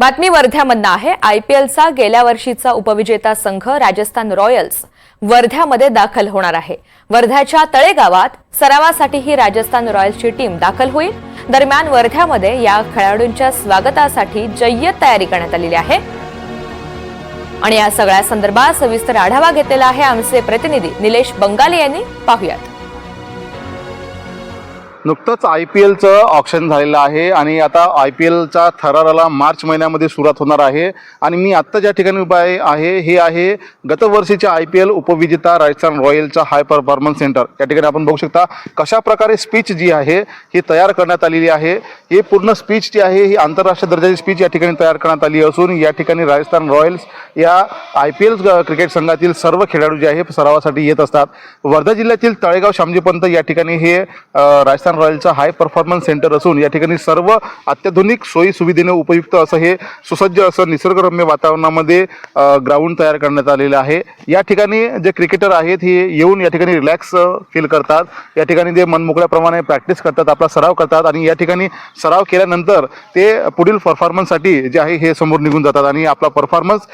बातमी वर्ध्यामधनं आहे आयपीएलचा गेल्या वर्षीचा उपविजेता संघ राजस्थान रॉयल्स वर्ध्यामध्ये दाखल होणार आहे. वर्ध्याच्या तळेगावात सरावासाठी ही राजस्थान रॉयल्सची टीम दाखल होईल. दरम्यान वर्ध्यामध्ये या खेळाडूंच्या स्वागतासाठी जय्यत तयारी करण्यात आलेली आहे. आणि या सगळ्या संदर्भात सविस्तर आढावा घेतलेला आहे आमचे प्रतिनिधी निलेश बंगाले यांनी. पाहुयात. नुकतंच आय पी एलचं ऑप्शन झालेलं आहे आणि आता आय पी एलच्या थराराला मार्च महिन्यामध्ये सुरुवात होणार आहे. आणि मी आत्ता ज्या ठिकाणी उभा आहे हे आहे गतवर्षीच्या आय पी एल उपविजेता राजस्थान रॉयलचा हाय परफॉर्मन्स सेंटर या ठिकाणी आपण बघू शकता कशा प्रकारे स्पीच जी आहे ही तयार करण्यात आलेली आहे. ही पूर्ण स्पीच जी आहे ही आंतरराष्ट्रीय दर्जाची स्पीच या ठिकाणी तयार करण्यात आली असून या ठिकाणी राजस्थान रॉयल्स या आय पी एल क्रिकेट संघातील सर्व खेळाडू जे आहे सरावासाठी येत असतात. वर्धा जिल्ह्यातील तळेगाव श्यामजी पंत या ठिकाणी हे राजस्थान राजस्थान रॉयलचं हाय परफॉर्मन्स सेंटर असून या ठिकाणी सर्व अत्याधुनिक सोयी सुविधेने उपयुक्त असं हे सुसज्ज असं निसर्गरम्य वातावरणामध्ये ग्राउंड तयार करण्यात आलेलं आहे. या ठिकाणी जे क्रिकेटर आहेत हे येऊन या ठिकाणी रिलॅक्स फील करतात. या ठिकाणी ते मनमोकळ्याप्रमाणे प्रॅक्टिस करतात आपला सराव करतात आणि या ठिकाणी सराव केल्यानंतर ते पुढील परफॉर्मन्ससाठी जे आहे हे समोर निघून जातात आणि आपला परफॉर्मन्स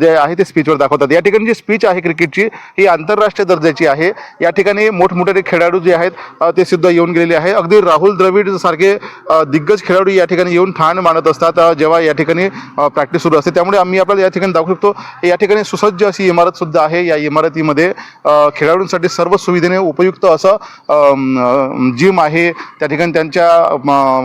जे आहे ते स्पीचवर दाखवतात. या ठिकाणी जी स्पीच आहे क्रिकेटची ही आंतरराष्ट्रीय दर्जाची आहे. या ठिकाणी मोठमोठे खेळाडू जे आहेत ते सुद्धा येऊन गेलेले आहे. अगदी राहुल द्रविड सारखे दिग्गज खेळाडू या ठिकाणी येऊन ठाण मानत असतात जेव्हा या ठिकाणी प्रॅक्टिस सुरू असते. त्यामुळे आम्ही आपल्याला या ठिकाणी दाखवू शकतो या ठिकाणी सुसज्ज अशी इमारत सुद्धा आहे. या इमारतीमध्ये खेळाडूंसाठी सर्व सुविधेने उपयुक्त असं जिम आहे. त्या ठिकाणी त्यांच्या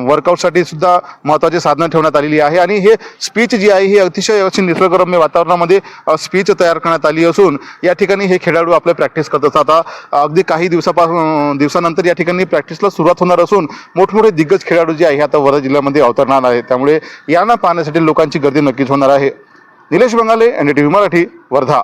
वर्कआउटसाठी सुद्धा महत्त्वाची साधनं ठेवण्यात आलेली आहे. आणि हे स्पीच जी आहे ही अतिशय अशी निसर्गरम्य वातावरणामध्ये स्पीच तयार करण्यात आली असून या ठिकाणी हे खेळाडू आपले प्रॅक्टिस करत असतात. आता अगदी काही दिवसापासून दिवसानंतर या ठिकाणी प्रॅक्टिसला सुरुवात होणार असून मोठमोठे दिग्गज खेळाडू जे आहे आता वर्धा जिल्ह्यामध्ये अवतरणार आहे त्यामुळे यांना पाहण्यासाठी लोकांची गर्दी नक्कीच होणार आहे. Nilesh Bangale N T V Marathi Wardha.